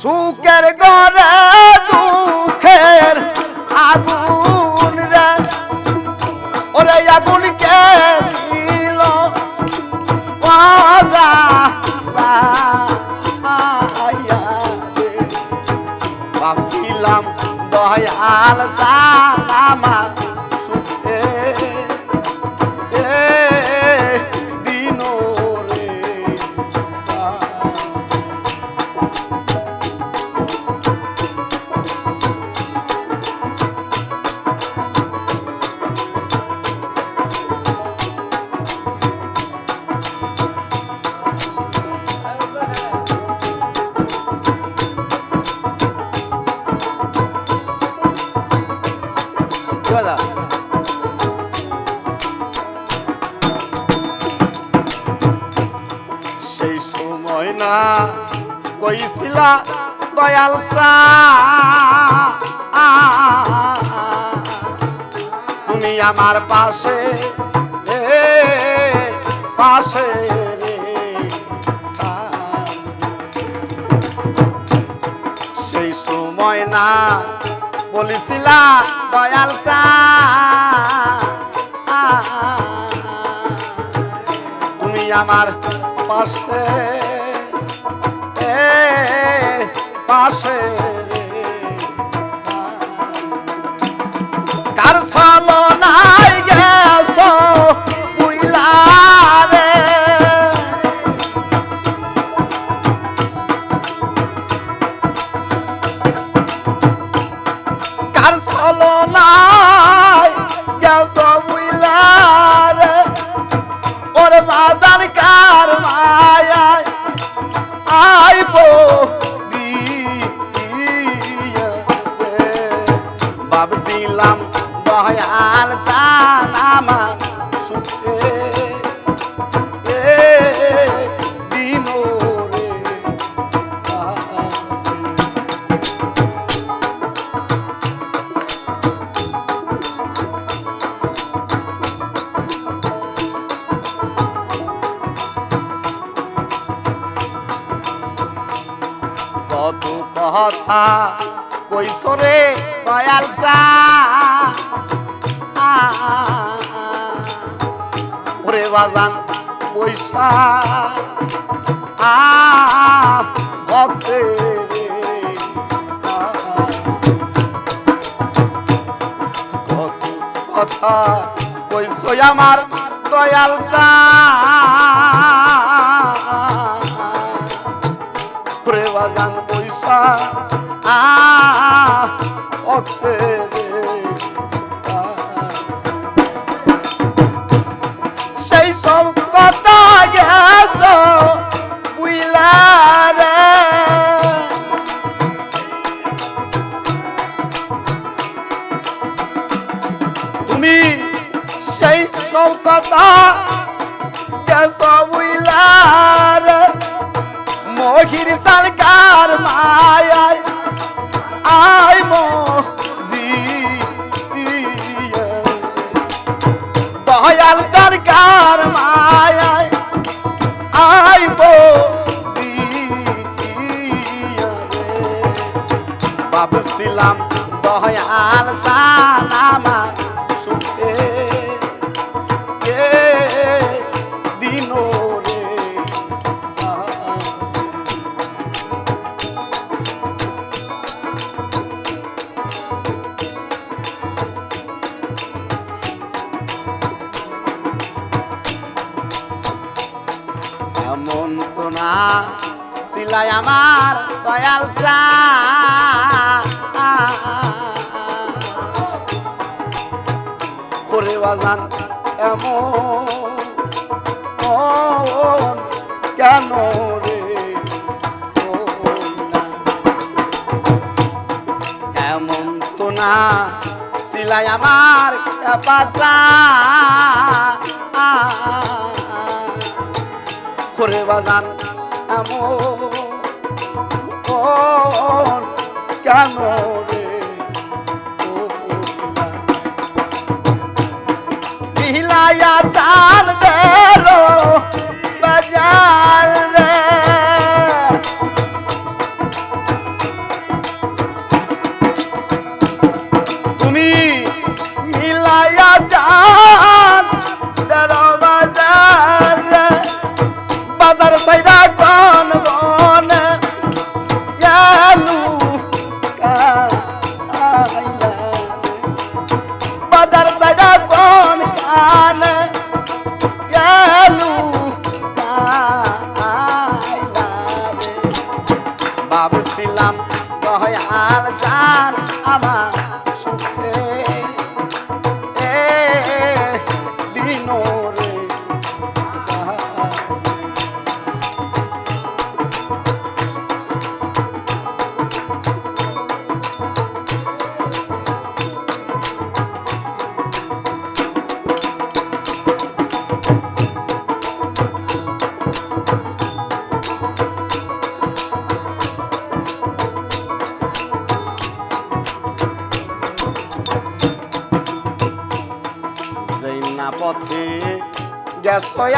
সুখের ঘরে দুঃখের আগুন রে। ওরে আগুন কে ছিল ওরা ভাবছিলাম দয়াল যা কইছিলা দয়াল তুমি আমার পাশে পাশে সেই সময় না বলেছিলা দয়াল তুমি আমার পাশে পাশে বাজান পয়সা। ভক্তে কথা কইসই আমার দয়ালতা করে পয়সা আ মাতা পাতা করে বাজান এমন কেন রে? মিলাইয়া চাল দেলো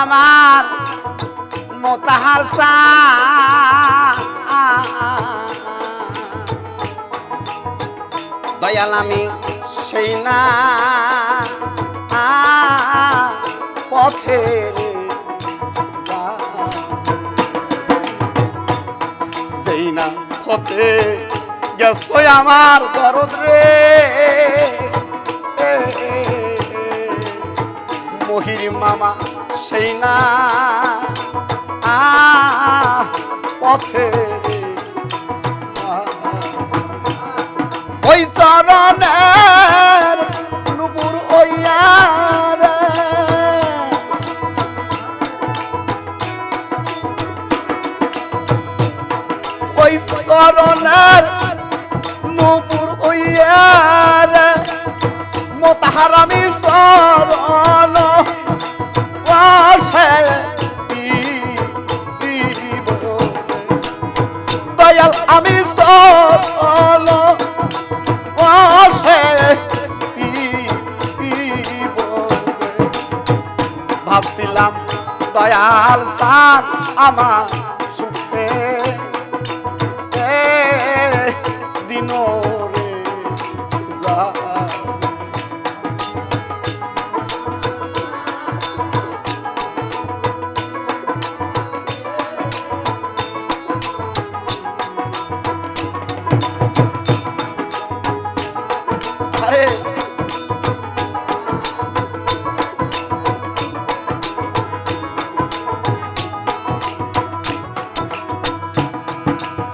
আমার মোতাহার দয়াল আমি সেই না পথের সেই না পথে গেছো আমার দরদ রে। মহির মামা সেই না। পথে ওই চরণের নুপুর ওইয়ার ওই চরণের নুপুর ওইয়ার মোতাহারামি সার আমার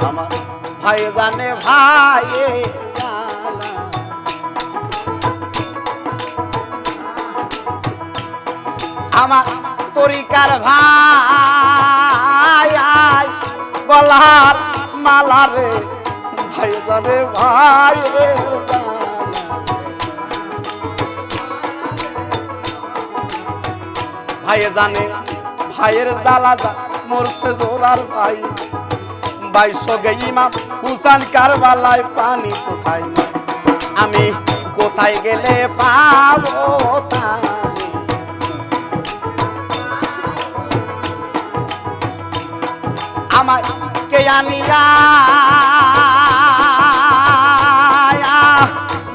আমার ভাই জানে, ভাই আমার তরিকার ভাই গলার মালা রে। ভাই জানে, ভাই ভাই জানে, ভাইয়ের যা মরছে জোরাল ভাই। বাইশো ইমাম হুসান কারবালায় পানি কোথায় আমি কোথায় গেলে পাবো? আমার কে আনিয়া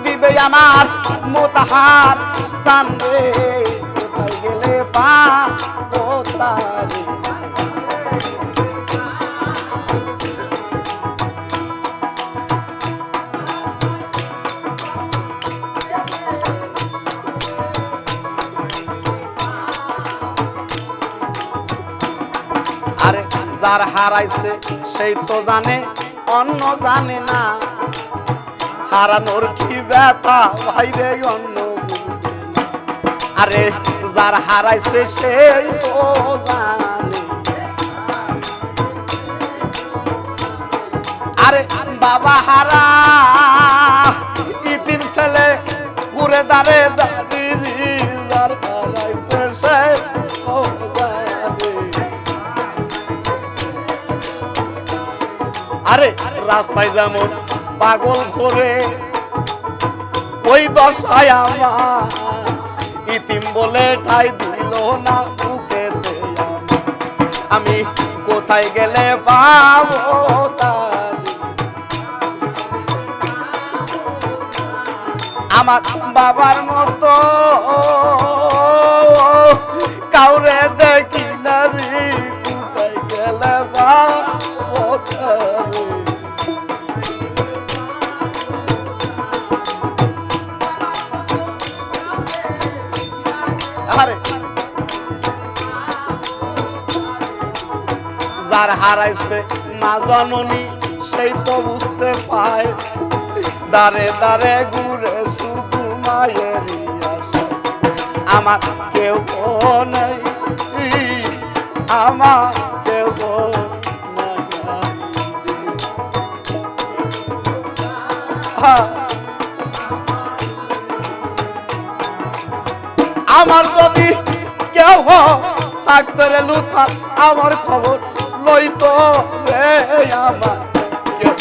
দিবে আমার মোতাহার সান্দে কোথায় গেলে পাবো তারে? যার হারাইছে, সেই তো জানে, অন্য জানে না। হারানোর কি ব্যথা, ভাই রে অন্য আরে যার হারাইছে, সেই তো জানে। আরে বাবা হারা, ইতিম ছেলে, ঘুরে দাঁড়ে আরে, রাস্তায় যেমন পাগল করে, ওই দশায় আমার ইতিম বলে ঠাই দিল না আমার। আমি কোথায় গেলে পাবো আমার বাবার মতো জননী, সেই তো বুঝতে পায়। দারে দারে ঘুরে শুধু মায়ের আমার কেউ নেই, আমার কেউ আমার যদি কেউ থাকতে রে লুথা আমার খবর লইতো। আমার কেউ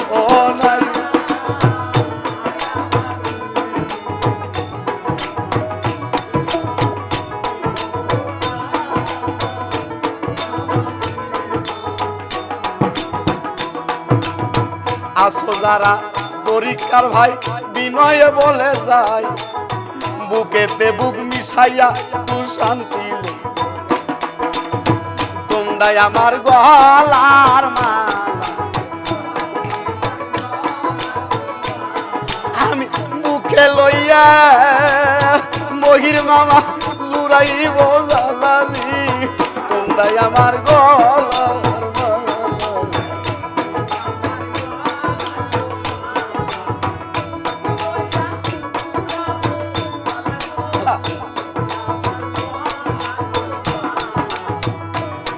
আসো যারা পরীক্ষার ভাই, বিনয়ে বলে যায় বুকেতে বুক মিশাইয়া তু শান্তি। তোমরাই আমার মালা মহির মামা জুড়াই বোঝালালি তোমরাই আমার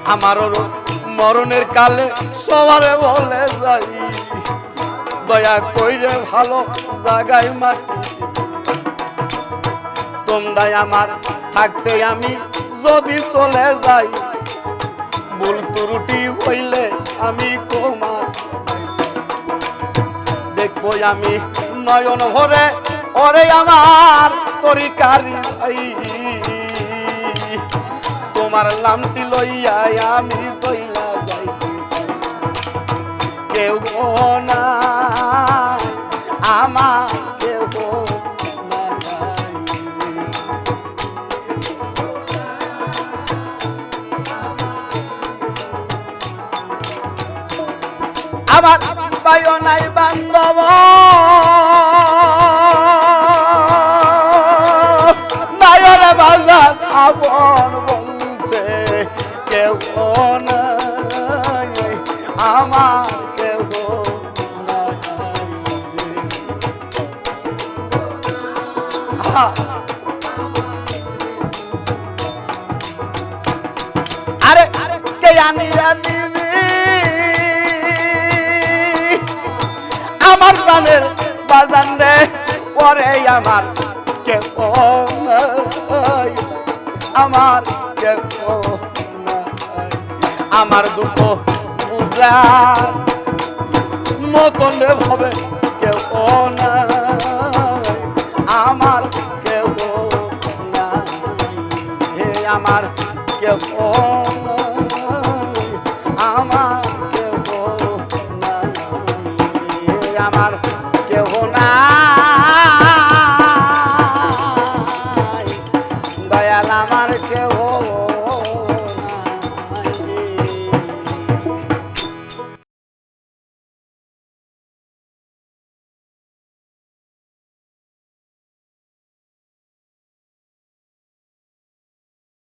আমারও মরণের কালে সবারে বলে যাই, দয়া কইরে ভালো জাগায় মাটি তোমরাই আমার থাকতে আমি যদি চলে যাই, ভুল ত্রুটি হইলে আমি ক্ষমা দেখব আমি নয়ন ভরে, ওরে আমার তরিকারি তোমার নামটি লইয়া আমি চইলা যাইতেছি কেউ না আমার পাইও নাই বান্ধব। আমার প্রাণের বাজান রে পরে আমার কে আমার কে আমার দুঃখ বুঝা মতন রে ভাবে কেউ নাই? আমার কেউ না হে আমার কেউ